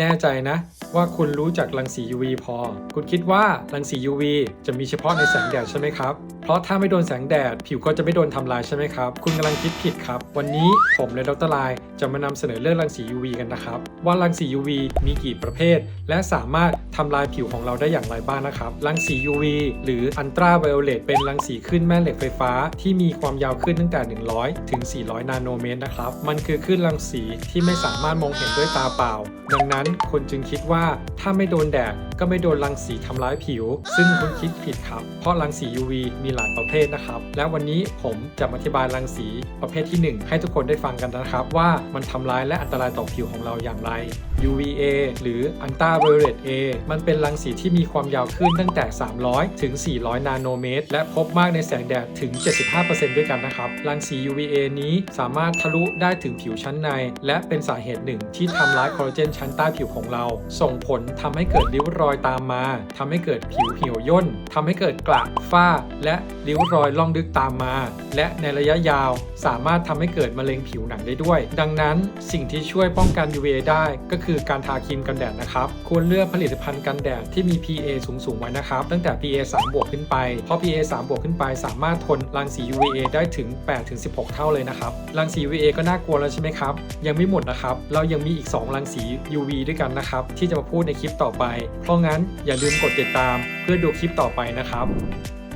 แน่ใจนะ ว่าคุณรู้จักรังสี UV พอ คุณคิดว่ารังสี UV จะมีเฉพาะในแสงแดดใช่ไหมครับ เพราะถ้าไม่โดนแสงแดด ผิวก็จะไม่โดนทำลายใช่ไหมครับ คุณกำลังคิดผิดครับ วันนี้ผมและดรไลน์จะมานำเสนอเรื่องรังสี UV กันนะครับ ว่ารังสี UV มีกี่ประเภท และสามารถทำลายผิวของเราได้อย่างไรบ้างนะครับ รังสี UV หรืออันตราไวโอเลตเป็นรังสีคลื่นแม่เหล็กไฟฟ้า ที่มีความยาวคลื่นตั้งแต่ 100 ถึง 400 นาโนเมตรนะครับ มันคือคลื่นรังสีที่ไม่สามารถมองเห็นด้วยตาเปล่า ดังนั้นคนจึงคิดว่าถ้าไม่โดนแดดก็ไม่โดนรังสีทำร้ายผิว ซึ่งคุณคิดผิดครับ เพราะรังสี UV มีหลายประเภทนะครับ และวันนี้ผมจะอธิบายรังสีประเภทที่ 1 ให้ทุกคนได้ฟังกันนะครับ ว่ามันทำร้ายและอันตรายต่อผิวของเราอย่างไร UVA หรือ Ultra Violet A มันเป็นรังสีที่มีความยาวคลื่นตั้งแต่ 300 ถึง 400 นาโนเมตร และพบมากในแสงแดดถึง 75%ด้วยกันนะครับ รังสี UVA นี้สามารถทะลุได้ถึงผิวชั้นใน และเป็นสาเหตุหนึ่งที่ทำร้ายคอลลาเจนชั้นใต้ผิวของเราส่ง่งผลทำให้เกิดริ้วรอยตามมาทำให้เกิดผิวเหี่ยวย่นทำให้เกิดกระฝ้า และริ้วรอยล่องลึกตามมา และในระยะยาวสามารถทำให้เกิดมะเร็งผิวหนังได้ด้วย ดังนั้นสิ่งที่ช่วยป้องกัน UVA ได้ก็คือการทาครีมกันแดดนะครับควรเลือกผลิตภัณฑ์กันแดดที่มี PA สูงๆไว้นะครับ ตั้งแต่ PA 3บวกขึ้นไป เพราะ PA 3บวกขึ้นไป สามารถทนรังสี UVA ได้ถึง 8-16 เท่าเลยนะครับ รังสี UVA ก็น่ากลัวแล้วใช่ไหมครับ ยังไม่หมดนะครับ เรายังมีอีก 2 รังสี UV ด้วยกันนะครับที่จะจะมาพูดในคลิปต่อไป เพราะงั้นอย่าลืมกดติดตามเพื่อดูคลิปต่อไปนะครับ